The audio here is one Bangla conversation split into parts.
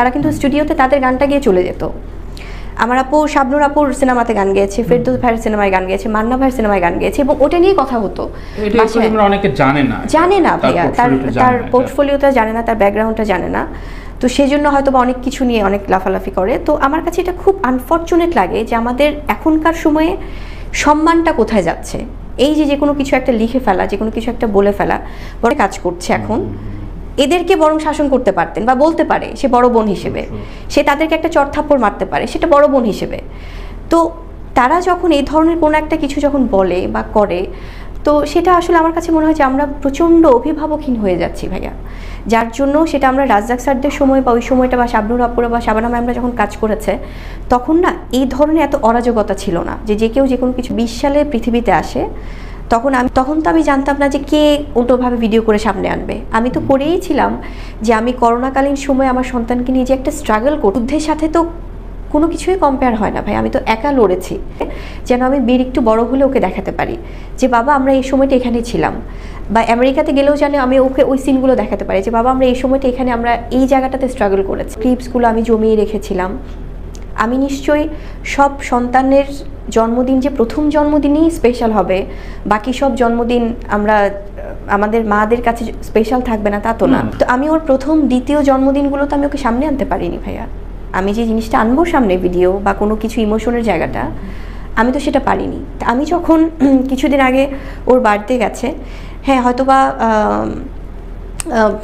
তারা কিন্তু স্টুডিওতে তাদের গানটা গিয়ে চলে যেত। আমার আপু শাবনুর আপুর সিনেমাতে গান গেয়েছে ফেরদৌস ভাইয়ের সিনেমায় গান গেয়েছে মান্না ভাইয়ের সিনেমায় গান গেয়েছে এবং ওটা নিয়েই কথা হতো। অনেকে জানে না। জানে না ভাইয়া তার তার পোর্টফোলিওটা জানে না তার ব্যাকগ্রাউন্ডটা জানে না। তো সেই জন্য হয়তো বা অনেক কিছু নিয়ে অনেক লাফালাফি করে। তো আমার কাছে এটা খুব আনফর্চুনেট লাগে যে আমাদের এখনকার সময়ে সম্মানটা কোথায় যাচ্ছে। এই যে যে কোনো কিছু একটা লিখে ফেলা যে কোনো কিছু একটা বলে ফেলা বড় কাজ করছে এখন। এদেরকে বরং শাসন করতে পারতেন বা বলতে পারে সে বড় বোন হিসেবে। সে তাদেরকে একটা চড়থাপ্পড় মারতে পারে সেটা বড় বোন হিসেবে। তো তারা যখন এই ধরনের কোনো একটা কিছু যখন বলে বা করে তো সেটা আসলে আমার কাছে মনে হয় যে আমরা প্রচণ্ড অভিভাবকহীন হয়ে যাচ্ছি ভাইয়া। যার জন্য সেটা আমরা রাজ্জাক স্যারদের সময় বা ওই সময়টা বা শাবনুর আপুরা বা শাবানা ম্যামরা যখন কাজ করেছে তখন না এই ধরনের এত অরাজকতা ছিল না যে যে কেউ যে কোনো কিছু বিশ সালে পৃথিবীতে আসে তখন আমি তখন তো আমি জানতাম না যে কে উল্টোভাবে ভিডিও করে সামনে আনবে। আমি তো করেই ছিলাম যে আমি করোনাকালীন সময় আমার সন্তানকে নিয়ে যে একটা স্ট্রাগল করি যুদ্ধের সাথে তো কোনো কিছুই কম্পেয়ার হয় না ভাই। আমি তো একা লড়েছি। যেন আমি বীর একটু বড় হলে ওকে দেখাতে পারি। যে বাবা, আমরা এই সময়টা এখানে ছিলাম। বা আমেরিকাতে গেলেও জানে আমি ওকে ওই সিনগুলো দেখাতে পারি। যে বাবা, আমরা এই সময়টা এখানে আমরা এই জায়গাটাতে স্ট্রাগল করেছি। ক্লিপসগুলো আমি জমিয়ে রেখেছিলাম। আমি নিশ্চয়ই সব সন্তানের জন্মদিন যে প্রথম জন্মদিনই স্পেশাল হবে বাকি সব জন্মদিন আমরা আমাদের মাদের কাছে স্পেশাল থাকবে না তা তো না। তো আমি ওর প্রথম দ্বিতীয় জন্মদিনগুলো তো আমি ওকে সামনে আনতে পারিনি ভাইয়া। আমি যে জিনিসটা আনব সামনে ভিডিও বা কোনো কিছু ইমোশনের জায়গাটা আমি তো সেটা পারিনি। তা আমি যখন কিছুদিন আগে ওর বার্থডে গেছে হ্যাঁ হয়তোবা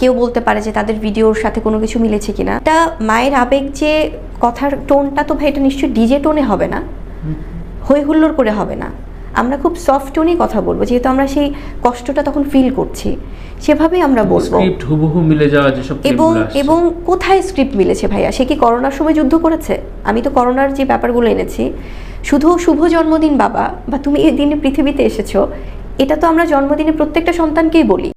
কেউ বলতে পারে যে তাদের ভিডিওর সাথে কোনো কিছু মিলেছে কিনা। তা মায়ের আবেগ যে কথার টোনটা তো ভাই এটা নিশ্চয়ই ডিজে টোনে হবে না। হই হুল্লোড় করে হবে না। আমরা খুব সফট টোনেই কথা বলব যেহেতু আমরা সেই কষ্টটা তখন ফিল করছি। সেভাবেই আমরা বলব। স্ক্রিপ্ট হুবহু মিলে যাওয়া যেসব এবং এবং কোথায় স্ক্রিপ্ট মিলেছে ভাইয়া? সে কি করোনার সময় যুদ্ধ করেছে? আমি তো করোনার যে ব্যাপারগুলো এনেছি শুধু শুভ জন্মদিন বাবা বা তুমি এই দিনে পৃথিবীতে এসেছ এটা তো আমরা জন্মদিনে প্রত্যেকটা সন্তানকেই বলি।